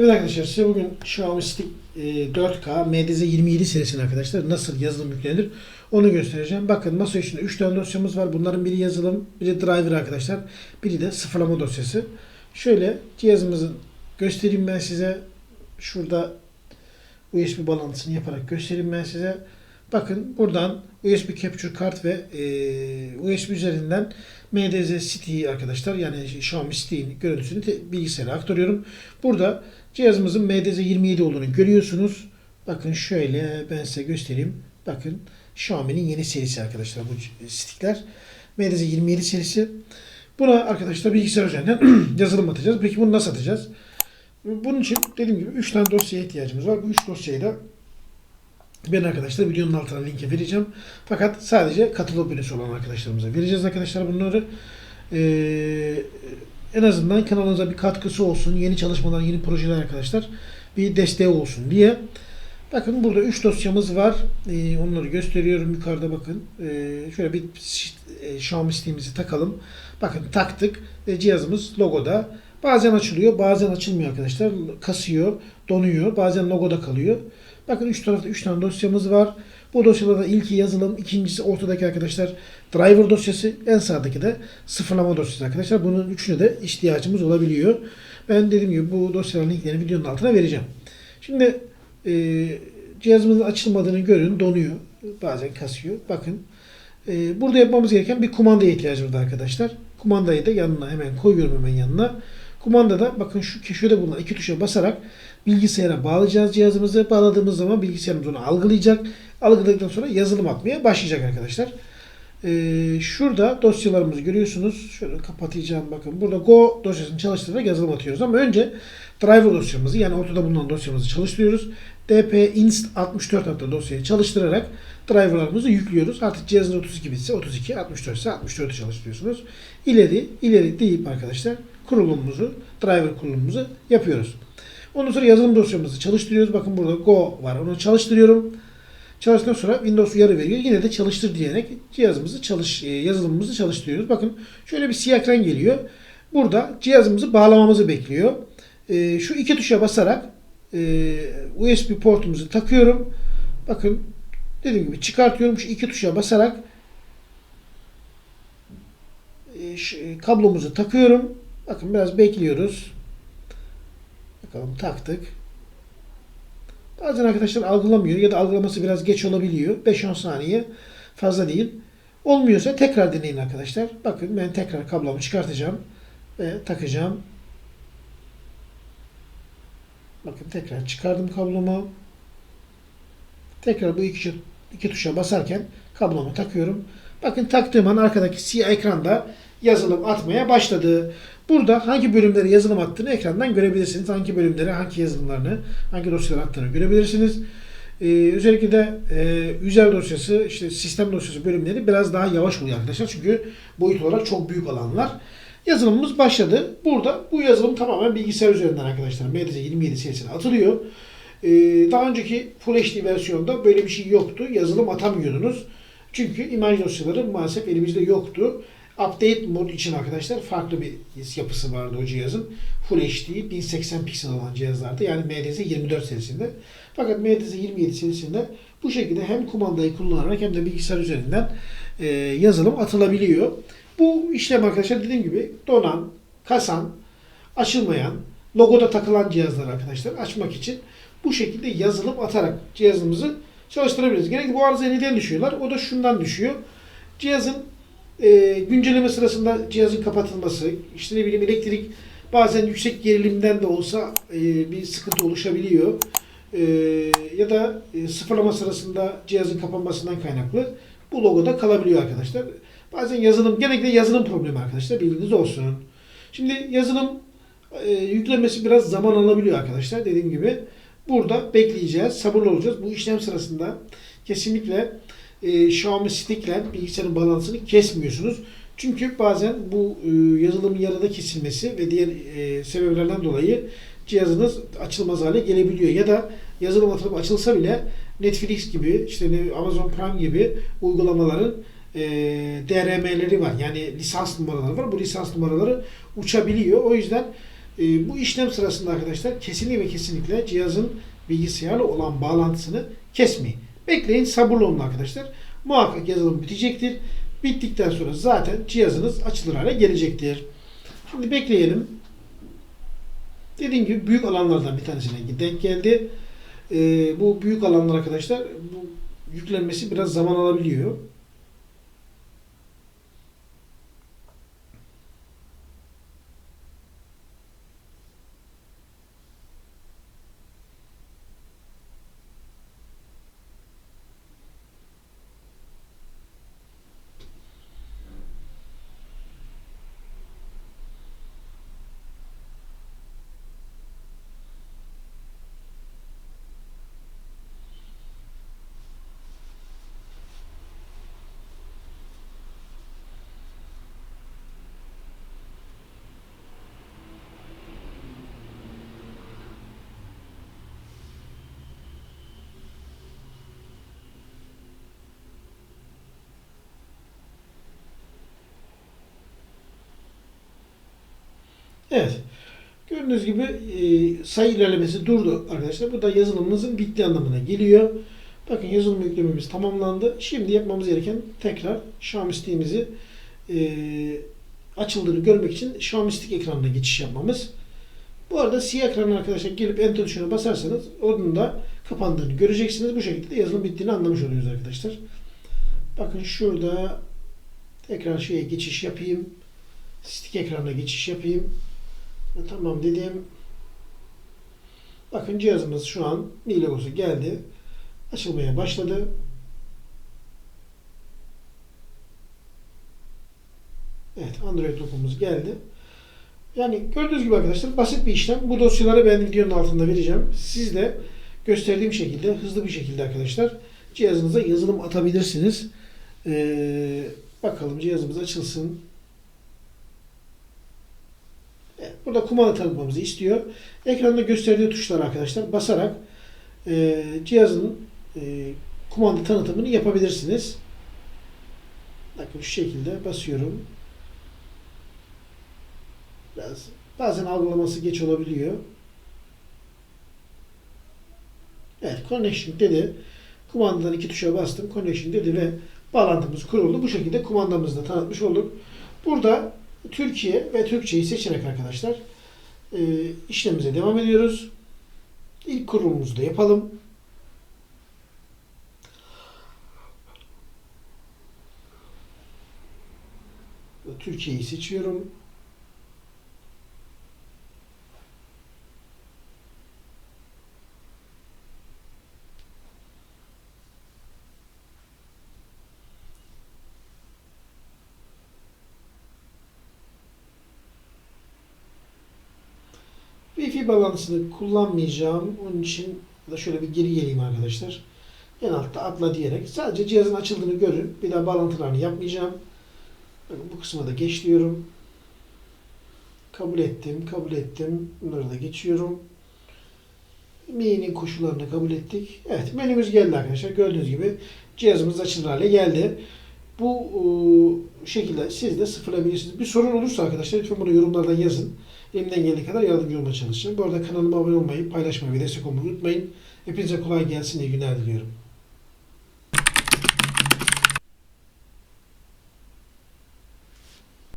Evet arkadaşlar size bugün Xiaomi Stick e, 4K MDZ 27 serisinin arkadaşlar nasıl yazılım yüklenir onu göstereceğim. Bakın masa üstünde 3 tane dosyamız var. Bunların biri yazılım, biri driver arkadaşlar. Biri de sıfırlama dosyası. Şöyle cihazımızın göstereyim ben size. Şurada USB bağlantısını yaparak göstereyim ben size. Bakın buradan USB Capture kart ve e, USB üzerinden MDZ City'yi arkadaşlar yani Xiaomi City'nin görüntüsünü bilgisayara aktarıyorum. Burada cihazımızın MDZ 27 olduğunu görüyorsunuz. Bakın şöyle ben size göstereyim. Bakın Xiaomi'nin yeni serisi arkadaşlar bu stickler. MDZ 27 serisi. Buna arkadaşlar bilgisayar üzerinden yazılım atacağız. Peki bunu nasıl atacağız? Bunun için dediğim gibi 3 tane dosyaya ihtiyacımız var. Bu 3 dosyayı da ben arkadaşlar videonun altına linke vereceğim. Fakat sadece katıl abonesi olan arkadaşlarımıza vereceğiz arkadaşlar bunları. Ee, en azından kanalınıza bir katkısı olsun. Yeni çalışmalar, yeni projeler arkadaşlar bir desteği olsun diye. Bakın burada 3 dosyamız var. Ee, onları gösteriyorum yukarıda bakın. Ee, şöyle bir e, Xiaomi Steam'imizi takalım. Bakın taktık. E, cihazımız logoda. Bazen açılıyor, bazen açılmıyor arkadaşlar. Kasıyor, donuyor. Bazen logoda kalıyor. Bakın üç tarafta 3 tane dosyamız var. Bu dosyalarda ilki yazılım, ikincisi ortadaki arkadaşlar driver dosyası, en sağdaki de sıfırlama dosyası arkadaşlar. Bunun üçüne de ihtiyacımız olabiliyor. Ben dediğim gibi bu dosyaların linklerini videonun altına vereceğim. Şimdi e, cihazımızın açılmadığını görün, donuyor. Bazen kasıyor. Bakın e, burada yapmamız gereken bir kumandaya ihtiyacımız var arkadaşlar. Kumandayı da yanına hemen koyuyorum hemen yanına. Kumandada bakın şu köşede bulunan iki tuşa basarak bilgisayara bağlayacağız cihazımızı. Bağladığımız zaman bilgisayarımız onu algılayacak. Algıladıktan sonra yazılım atmaya başlayacak arkadaşlar. Ee, şurada dosyalarımızı görüyorsunuz. Şöyle kapatacağım bakın. Burada Go dosyasını çalıştırarak yazılım atıyoruz. Ama önce driver dosyamızı yani ortada bulunan dosyamızı çalıştırıyoruz. dp inst 64 adlı dosyayı çalıştırarak driverlarımızı yüklüyoruz. Artık cihazın 32 bitse 32, 64 ise 64'ü çalıştırıyorsunuz. İleri, ileri deyip arkadaşlar kurulumumuzu, driver kurulumumuzu yapıyoruz. Ondan sonra yazılım dosyamızı çalıştırıyoruz. Bakın burada Go var. Onu çalıştırıyorum. Çalıştıktan sonra Windows uyarı veriyor. Yine de çalıştır diyerek cihazımızı çalış, e, yazılımımızı çalıştırıyoruz. Bakın şöyle bir siyah ekran geliyor. Burada cihazımızı bağlamamızı bekliyor. E, Şu iki tuşa basarak e, USB portumuzu takıyorum. Bakın dediğim gibi çıkartıyorum. Şu iki tuşa basarak kablomuzu takıyorum. Bakın biraz bekliyoruz. Bakalım taktık. Bazen arkadaşlar algılamıyor ya da algılaması biraz geç olabiliyor. 5-10 saniye fazla değil. Olmuyorsa tekrar deneyin arkadaşlar. Bakın ben tekrar kablomu çıkartacağım ve takacağım. Bakın tekrar çıkardım kablomu. Tekrar bu iki, iki tuşa basarken kablomu takıyorum. Bakın taktığım an arkadaki siyah ekranda yazılım atmaya başladı. Burada hangi bölümleri yazılım attığını ekrandan görebilirsiniz. Hangi bölümleri, hangi yazılımlarını, hangi dosyaları attığını görebilirsiniz. Ee, özellikle de e, user dosyası, işte sistem dosyası bölümleri biraz daha yavaş oluyor arkadaşlar. Çünkü boyut olarak çok büyük alanlar. Yazılımımız başladı. Burada bu yazılım tamamen bilgisayar üzerinden arkadaşlar. MDZ 27 serisine atılıyor. Ee, daha önceki Full HD versiyonda böyle bir şey yoktu. Yazılım atamıyordunuz. Çünkü imaj dosyaları maalesef elimizde yoktu. Update mod için arkadaşlar farklı bir yapısı vardı o cihazın. Full HD 1080 piksel olan cihazlardı. Yani MDZ 24 serisinde. Fakat MDZ 27 serisinde bu şekilde hem kumandayı kullanarak hem de bilgisayar üzerinden e, yazılım atılabiliyor. Bu işlem arkadaşlar dediğim gibi donan, kasan, açılmayan, logoda takılan cihazlar arkadaşlar açmak için bu şekilde yazılım atarak cihazımızı çalıştırabiliriz. Genellikle bu arıza neden düşüyorlar? O da şundan düşüyor. Cihazın e, güncelleme sırasında cihazın kapatılması, işte ne bileyim elektrik bazen yüksek gerilimden de olsa e, bir sıkıntı oluşabiliyor. E, ya da e, sıfırlama sırasında cihazın kapanmasından kaynaklı bu logoda kalabiliyor arkadaşlar. Bazen yazılım, genellikle yazılım problemi arkadaşlar bilginiz olsun. Şimdi yazılım e, yüklenmesi biraz zaman alabiliyor arkadaşlar dediğim gibi. Burada bekleyeceğiz, sabırlı olacağız. Bu işlem sırasında kesinlikle e, Xiaomi Stick ile bilgisayarın balansını kesmiyorsunuz. Çünkü bazen bu e, yazılımın yarıda kesilmesi ve diğer e, sebeplerden dolayı cihazınız açılmaz hale gelebiliyor. Ya da yazılım atılıp açılsa bile Netflix gibi, işte Amazon Prime gibi uygulamaların e, DRM'leri var. Yani lisans numaraları var. Bu lisans numaraları uçabiliyor. O yüzden E, bu işlem sırasında arkadaşlar kesinlikle ve kesinlikle cihazın bilgisayarla olan bağlantısını kesmeyin. Bekleyin sabırlı olun arkadaşlar. Muhakkak yazılım bitecektir. Bittikten sonra zaten cihazınız açılır hale gelecektir. Şimdi bekleyelim. Dediğim gibi büyük alanlardan bir tanesine denk geldi. Ee, bu büyük alanlar arkadaşlar bu yüklenmesi biraz zaman alabiliyor. Evet. Gördüğünüz gibi e, sayı ilerlemesi durdu arkadaşlar. Bu da yazılımımızın bittiği anlamına geliyor. Bakın yazılım yüklememiz tamamlandı. Şimdi yapmamız gereken tekrar Xiaomi Stick'imizi e, açıldığını görmek için Xiaomi Stick ekranına geçiş yapmamız. Bu arada siyah ekranına arkadaşlar gelip Enter tuşuna basarsanız onun da kapandığını göreceksiniz. Bu şekilde de yazılım bittiğini anlamış oluyoruz arkadaşlar. Bakın şurada tekrar şeye geçiş yapayım. Stick ekranına geçiş yapayım. E, Tamam dedim. Bakın cihazımız şu an Mi logosu geldi. Açılmaya başladı. Evet Android logomuz geldi. Yani gördüğünüz gibi arkadaşlar basit bir işlem. Bu dosyaları ben videonun altında vereceğim. Siz de gösterdiğim şekilde hızlı bir şekilde arkadaşlar cihazınıza yazılım atabilirsiniz. Ee, bakalım cihazımız açılsın. Evet, Burada kumanda tanıtmamızı istiyor. Ekranda gösterdiği tuşlara arkadaşlar basarak e, cihazın e, kumanda tanıtımını yapabilirsiniz. Bakın şu şekilde basıyorum. Biraz bazen algılaması geç olabiliyor. Evet, connection dedi. Kumandadan iki tuşa bastım. Connection dedi ve bağlantımız kuruldu. Bu şekilde kumandamızı da tanıtmış olduk. Burada Türkiye ve Türkçeyi seçerek arkadaşlar e, işlemimize devam ediyoruz. İlk kurulumuzu da yapalım. Türkiye'yi seçiyorum. Wi-Fi bağlantısını kullanmayacağım. Onun için da şöyle bir geri geleyim arkadaşlar. En altta atla diyerek sadece cihazın açıldığını görün. Bir daha bağlantılarını yapmayacağım. Bakın bu kısma da geç diyorum. Kabul ettim, kabul ettim. Bunları da geçiyorum. Mi'nin koşullarını kabul ettik. Evet menümüz geldi arkadaşlar. Gördüğünüz gibi cihazımız açılır hale geldi. Bu e, şekilde siz de sıfırlayabilirsiniz. Bir sorun olursa arkadaşlar lütfen bunu yorumlardan yazın. Elimden geldiği kadar yardımcı olmaya çalışacağım. Bu arada kanalıma abone olmayı, paylaşmayı ve destek olmayı unutmayın. Hepinize kolay gelsin, iyi günler diliyorum.